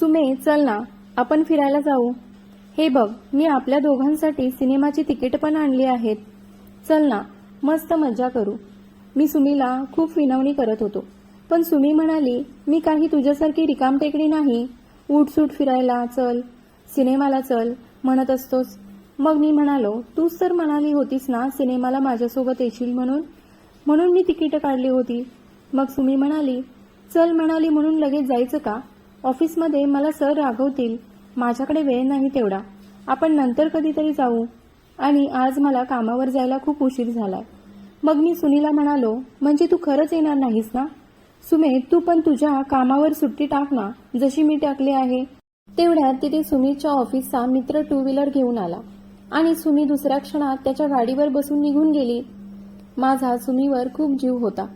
सुमे चल ना आपण फिरायला जाऊ. हे बघ मी आपल्या दोघांसाठी सिनेमाची तिकीट पण आणली आहेत. चल ना मस्त मजा करू. मी सुमीला खूप विनवणी करत होतो. पण सुमी म्हणाली मी काही तुझ्यासारखी रिकामटेकडी नाही. उठसूट फिरायला चल. सिनेमाला चल म्हणत असतोस. मग मी म्हणालो तूच तर म्हणाली होतीस ना सिनेमाला माझ्यासोबत येशील म्हणून? म्हणून मी तिकीट काढली होती. मग सुमी म्हणाली चल म्हणाली म्हणून लगेच जायचं का? ऑफिसमध्ये मला सर रागवतील. माझ्याकडे वेळ नाही तेवढा. आपण नंतर कधीतरी जाऊ. आणि आज मला कामावर जायला खूप उशीर झालाय. मग मी सुनीला म्हणालो म्हणजे तू खरंच येणार नाहीस ना? सुमे तू पण तुझ्या कामावर सुट्टी टाक ना जशी मी टाकली आहे. तेवढ्यात तिथे सुमीच्या ऑफिसचा मित्र टू व्हीलर घेऊन आला. आणि सुमी दुसऱ्या क्षणात त्याच्या गाडीवर बसून निघून गेली. माझा सुमीवर खूप जीव होता.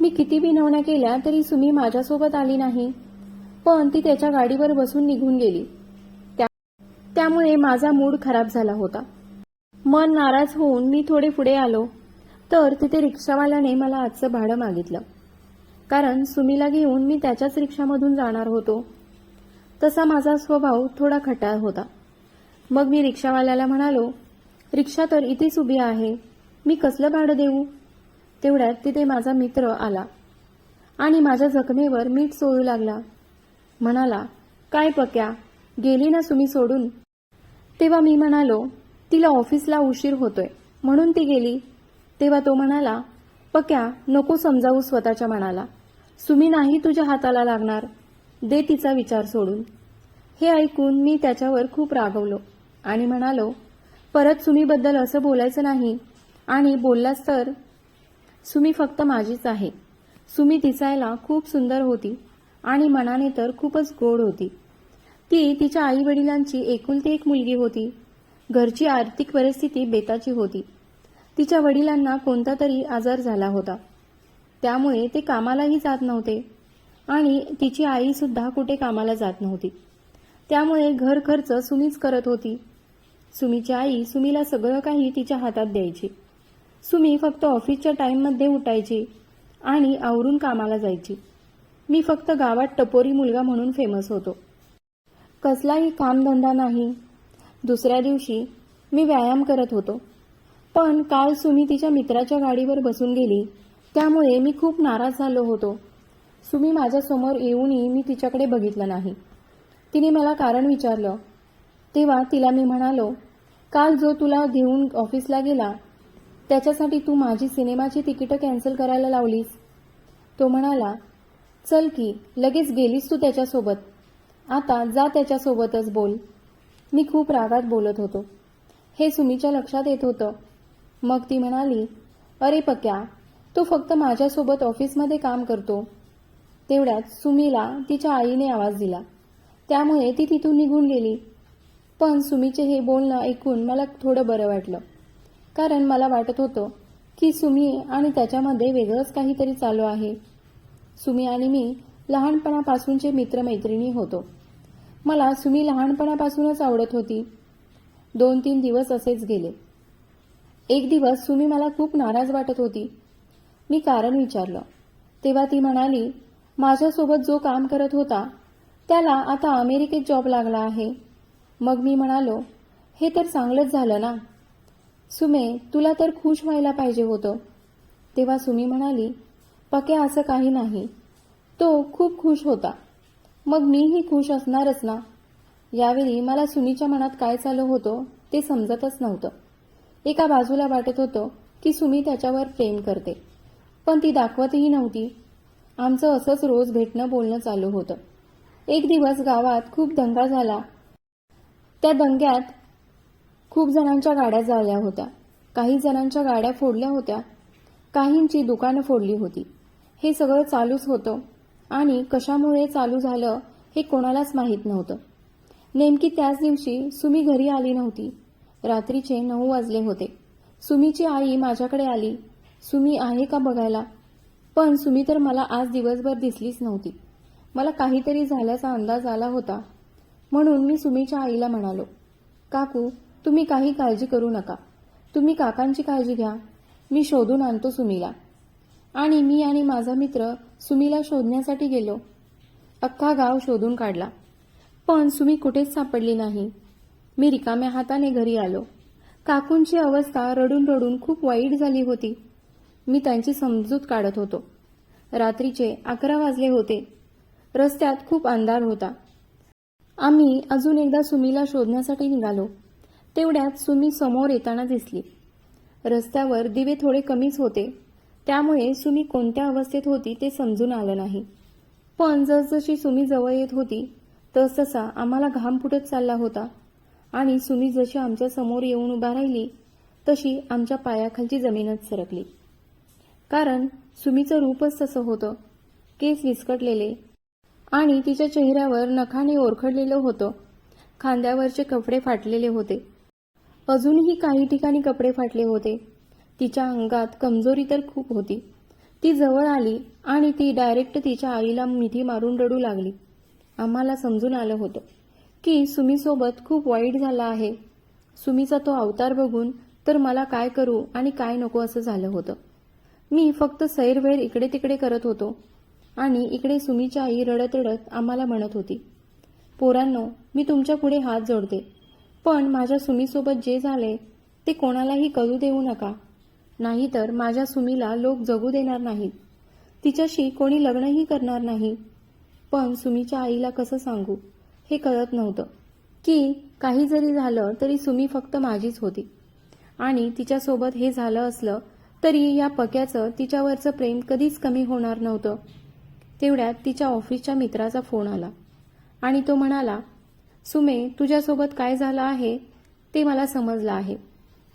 मी किती विनवण्या केल्या तरी सुमी माझ्यासोबत आली नाही. पण ती त्याच्या गाडीवर बसून निघून गेली. त्या- त्यामुळे माझा मूड खराब झाला होता. मन नाराज होऊन मी थोडे पुढे आलो तर तिथे रिक्षावाल्याने मला आजचं भाडं मागितलं. कारण सुमीला घेऊन मी त्याच्याच रिक्षामधून जाणार होतो. तसा माझा स्वभाव थोडा खटाळ होता. मग मी रिक्षावाल्याला म्हणालो रिक्षा तर इथेच उभी आहे. मी कसलं भाडं देऊ? तेवढ्यात तिथे माझा मित्र आला आणि माझ्या जखमेवर मीठ सोडू लागला. म्हणाला काय पक्या? गेली ना सुमी सोडून? तेव्हा मी म्हणालो तिला ऑफिसला उशीर होतोय. म्हणून ती गेली. तेव्हा तो म्हणाला पक्या नको समजावू स्वतःच्या मनाला. सुमी नाही तुझ्या हाताला लागणार. दे तिचा विचार सोडून. हे ऐकून मी त्याच्यावर खूप रागवलो आणि म्हणालो परत सुमीबद्दल असं बोलायचं नाही. आणि बोललास तर? सुमी फक्त माझीच आहे. सुमी दिसायला खूप सुंदर होती. आणि मनाने तर खूपच गोड होती. ती तिच्या आई वडिलांची एकुलती एक मुलगी होती. घरची आर्थिक परिस्थिती बेताची होती. तिच्या वडिलांना कोणता तरी आजार झाला होता. त्यामुळे ते कामालाही जात नव्हते आणि तिची आई सुद्धा कुठे कामाला जात नव्हती. त्यामुळे घर खर्च सुमीच करत होती. सुमीची आई सुमीला सगळं काही तिच्या हातात द्यायची. सुमी फक्त ऑफिसच्या टाईममध्ये उठायची आणि आवरून कामाला जायची. मी फक्त गावात टपोरी मुलगा म्हणून फेमस होतो. कसलाही कामधंदा नाही. दुसऱ्या दिवशी मी व्यायाम करत होतो. पण काल सुमी तिच्या मित्राच्या गाडीवर बसून गेली. त्यामुळे मी खूप नाराज झालो होतो. सुमी माझ्यासमोर येऊनही मी तिच्याकडे बघितलं नाही. तिने मला कारण विचारलं. तेव्हा तिला मी म्हणालो काल जो तुला घेऊन ऑफिसला गेला त्याच्यासाठी तू माझी सिनेमाची तिकीटं कॅन्सल करायला लावलीस. तो म्हणाला चल की लगेच गेलीस तू त्याच्यासोबत. आता जा त्याच्यासोबतच बोल. मी खूप रागात बोलत होतो. हे सुमीच्या लक्षात येत होतं. मग ती म्हणाली अरे पक्या तू फक्त माझ्यासोबत ऑफिसमध्ये काम करतो. तेवढ्यात सुमीला तिच्या आईने आवाज दिला. त्यामुळे ती तिथून निघून गेली. पण सुमीचे हे बोलणं ऐकून मला थोडं बरं वाटलं. कारण मला वाटत होतं की सुमी आणि त्याच्यामध्ये वेगळंच काहीतरी चालू आहे. सुमी आणि मी लहानपणापासूनचे मित्रमैत्रिणी होतो. मला सुमी लहानपणापासूनच आवडत होती. दोन तीन दिवस असेच गेले. एक दिवस सुमी मला खूप नाराज वाटत होती. मी कारण विचारलं. तेव्हा ती म्हणाली माझ्यासोबत जो काम करत होता त्याला आता अमेरिकेत जॉब लागला आहे. मग मी म्हणालो हे तर चांगलंच झालं ना. सुमे तुला तर खुश व्हायला पाहिजे होतं. तेव्हा सुमी म्हणाली पक्या असं काही नाही. तो खूप खुश होता. मग मीही खुश असणारच ना? यावेळी मला सुनीच्या मनात काय चालू होतं ते समजतच नव्हतं. एका बाजूला वाटत होतं की सुमी त्याच्यावर प्रेम करते. पण ती दाखवतही नव्हती. आमचं असंच रोज भेटणं बोलणं चालू होतं. एक दिवस गावात खूप दंगा झाला. त्या दंग्यात खूप जणांच्या गाड्या जाळल्या होत्या. काही जणांच्या गाड्या फोडल्या होत्या. काहींची दुकानं फोडली होती. हे सगळं चालूच होतं. आणि कशामुळे चालू झालं हे कोणालाच माहीत नव्हतं. नेमकी त्याच दिवशी सुमी घरी आली नव्हती. रात्रीचे नऊ वाजले होते. सुमीची आई माझ्याकडे आली. सुमी आहे का बघायला? पण सुमी तर मला आज दिवसभर दिसलीच नव्हती. मला काहीतरी झाल्याचा अंदाज आला होता. म्हणून मी सुमीच्या आईला म्हणालो काकू तुम्ही काही काळजी करू नका. तुम्ही काकांची काळजी घ्या. मी शोधून आणतो सुमीला. आणि मी आणि माझा मित्र सुमीला शोधण्यासाठी गेलो. अख्खा गाव शोधून काढला. पण सुमी कुठेच सापडली नाही. मी रिकाम्या हाताने घरी आलो. काकूंची अवस्था रडून रडून खूप वाईट झाली होती. मी त्यांची समजूत काढत होतो. रात्रीचे अकरा वाजले होते. रस्त्यात खूप अंधार होता. आम्ही अजून एकदा सुमीला शोधण्यासाठी निघालो. तेवढ्यात सुमी समोर येताना दिसली. रस्त्यावर दिवे थोडे कमीच होते. त्यामुळे सुमी कोणत्या अवस्थेत होती ते समजून आलं नाही. पण जसजशी सुमी जवळ येत होती तसतसा आम्हाला घाम फुटत चालला होता. आणि सुमी जशी आमच्यासमोर येऊन उभा राहिली तशी आमच्या पायाखालची जमीनच सरकली. कारण सुमीचं रूपच तसं होतं. केस विस्कटलेले. आणि तिच्या चेहऱ्यावर नखाने ओरखडलेलं होतं. खांद्यावरचे कपडे फाटलेले होते. अजूनही काही ठिकाणी कपडे फाटले होते. तिच्या अंगात कमजोरी तर खूप होती. ती जवळ आली आणि ती डायरेक्ट तिच्या आईला मिठी मारून रडू लागली. आम्हाला समजून आलं होतं की सुमीसोबत खूप वाईट झाला आहे. सुमीचा तो अवतार बघून तर मला काय करू आणि काय नको असं झालं होतं. मी फक्त सैरवैर इकडे तिकडे करत होतो आणि इकडे सुमीची आई रडत रडत आम्हाला म्हणत होती पोरांनो मी तुमच्यापुढे हात जोडते. पण माझ्या सुमीसोबत जे झाले ते कोणालाही करू देऊ नका. नाहीतर माझ्या सुमीला लोक जगू देणार नाहीत. तिच्याशी कोणी लग्नही करणार नाही. पण सुमीच्या आईला कसं सांगू? हे कळत नव्हतं. की काही जरी झालं तरी सुमी फक्त माझीच होती. आणि तिच्यासोबत हे झालं असलं तरी या पक्याचं तिच्यावरचं प्रेम कधीच कमी होणार नव्हतं. तेवढ्यात तिच्या ऑफिसच्या मित्राचा फोन आला. आणि तो म्हणाला सुमे तुझ्यासोबत काय झालं आहे ते मला समजलं आहे.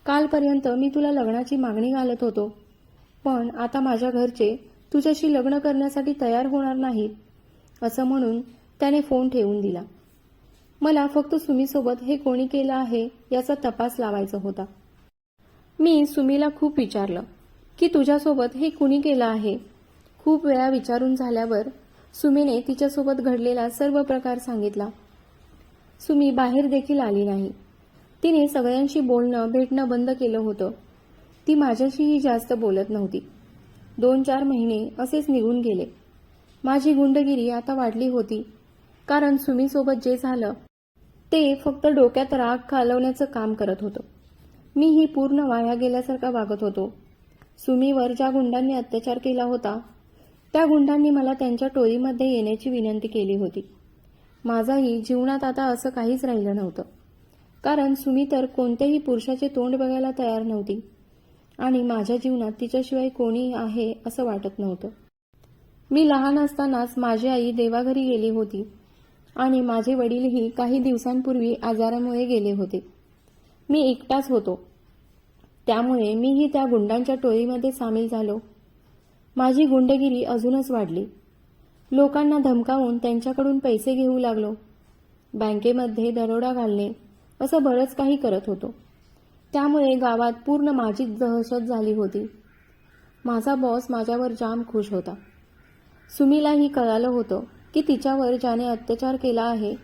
कालपर्यंत मी तुला लग्नाची मागणी घालत होतो. पण आता माझ्या घरचे तुझ्याशी लग्न करण्यासाठी तयार होणार नाहीत असं म्हणून त्याने फोन ठेवून दिला. मला फक्त सुमीसोबत हे कोणी केलं आहे याचा तपास लावायचा होता. मी सुमीला खूप विचारलं की तुझ्यासोबत हे कुणी केलं आहे? खूप वेळा विचारून झाल्यावर सुमीने तिच्यासोबत घडलेला सर्व प्रकार सांगितला. सुमी बाहेर देखील आली नाही. तिने सगळ्यांशी बोलणं भेटणं बंद केलं होतं. ती माझ्याशीही जास्त बोलत नव्हती. दोन चार महिने असेच निघून गेले. माझी गुंडगिरी आता वाढली होती. कारण सुमीसोबत जे झालं ते फक्त डोक्यात राग घालवण्याचं काम करत होतं. मी ही पूर्ण वाया गेल्यासारखा वागत होतो. सुमीवर ज्या गुंडांनी अत्याचार केला होता त्या गुंडांनी मला त्यांच्या टोळीमध्ये येण्याची विनंती केली होती. माझाही जीवनात आता असं काहीच राहिलं नव्हतं. कारण सुमी तर कोणत्याही पुरुषाचे तोंड बघायला तयार नव्हती. आणि माझ्या जीवनात तिच्याशिवाय कोणी आहे असं वाटत नव्हतं. मी लहान असतानाच माझी आई देवाघरी गेली होती. आणि माझे वडीलही काही दिवसांपूर्वी आजारामुळे गेले होते. मी एकटाच होतो. त्यामुळे मीही त्या गुंडांच्या टोळीमध्ये सामील झालो. माझी गुंडगिरी अजूनच वाढली. लोकांना धमकावून त्यांच्याकडून पैसे घेऊ लागलो. बँकेमध्ये दरोडा घालणे असं बरंच काही करत होतो. त्यामुळे गावात पूर्ण माझीच दहशत झाली होती. माझा बॉस माझ्यावर जाम खुश होता. सुमीलाही कळालं होतं की तिच्यावर ज्याने अत्याचार केला आहे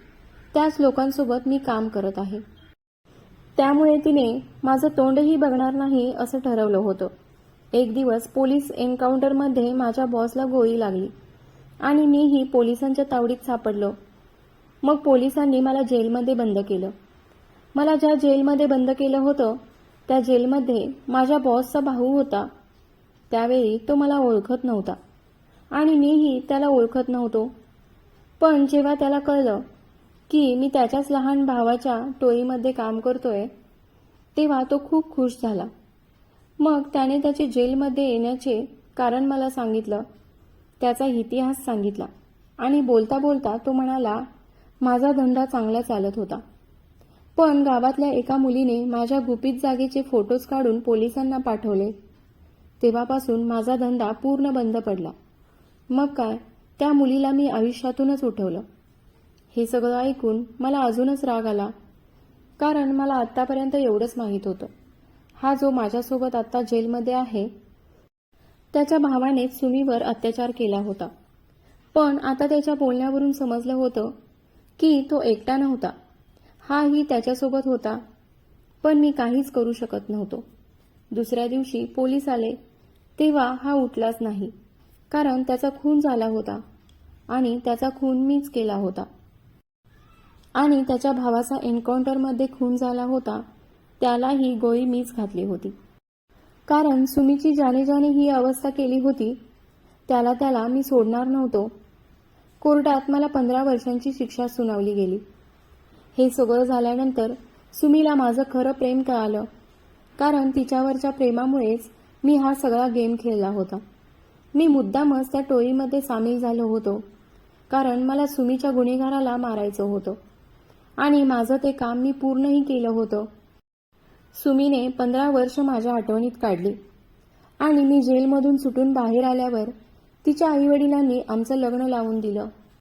त्याच लोकांसोबत मी काम करत आहे. त्यामुळे तिने माझं तोंडही बघणार नाही असं ठरवलं होतं. एक दिवस पोलीस एन्काउंटरमध्ये माझ्या बॉसला गोळी लागली आणि मीही पोलिसांच्या तावडीत सापडलो. मग पोलिसांनी मला जेलमध्ये बंद केलं. मला ज्या जेलमध्ये बंद केलं होतं त्या जेलमध्ये माझ्या बॉसचा भाऊ होता. त्यावेळी तो मला ओळखत नव्हता. आणि मीही त्याला ओळखत नव्हतो. पण जेव्हा त्याला कळलं की मी त्याच्याच लहान भावाच्या टोळीमध्ये काम करतोय तेव्हा तो खूप खुश झाला. मग त्याने त्याचे जेलमध्ये येण्याचे कारण मला सांगितलं. त्याचा इतिहास सांगितला. आणि बोलता बोलता तो म्हणाला माझा धंदा चांगला चालत होता. पण गावातल्या एका मुलीने माझ्या गुपित जागेचे फोटोज काढून पोलिसांना पाठवले. तेव्हापासून माझा धंदा पूर्ण बंद पडला. मग काय? त्या मुलीला मी आयुष्यातूनच उठवलं. हे सगळं ऐकून मला अजूनच राग आला. कारण मला आत्तापर्यंत एवढंच माहीत होतं. हा जो माझ्यासोबत आत्ता जेलमध्ये आहे त्याच्या भावाने सुमीवर अत्याचार केला होता. पण आता त्याच्या बोलण्यावरून समजलं होतं की तो एकटा नव्हता. हाही त्याच्यासोबत होता. पण मी काहीच करू शकत नव्हतो. दुसऱ्या दिवशी पोलीस आले. तेव्हा हा उठलाच नाही. कारण त्याचा खून झाला होता. आणि त्याचा खून मीच केला होता. आणि त्याच्या भावाचा एन्काउंटरमध्ये खून झाला होता. त्यालाही गोळी मीच घातली होती. कारण सुमीची जाने जाने ही अवस्था केली होती. त्याला त्याला मी सोडणार नव्हतो. कोर्टात मला पंधरा वर्षांची शिक्षा सुनावली गेली. हे सगळं झाल्यानंतर सुमीला माझं खरं प्रेम कळालं. कारण तिच्यावरच्या प्रेमामुळेच मी हा सगळा गेम खेळला होता. मी मुद्दामच त्या टोळीमध्ये सामील झालो होतो. कारण मला सुमीच्या गुन्हेगाराला मारायचं होतं. आणि माझं ते काम मी पूर्णही केलं होतं. सुमीने पंधरा वर्ष माझ्या आठवणीत काढली. आणि मी जेलमधून सुटून बाहेर आल्यावर तिच्या आईवडिलांनी आमचं लग्न लावून दिलं.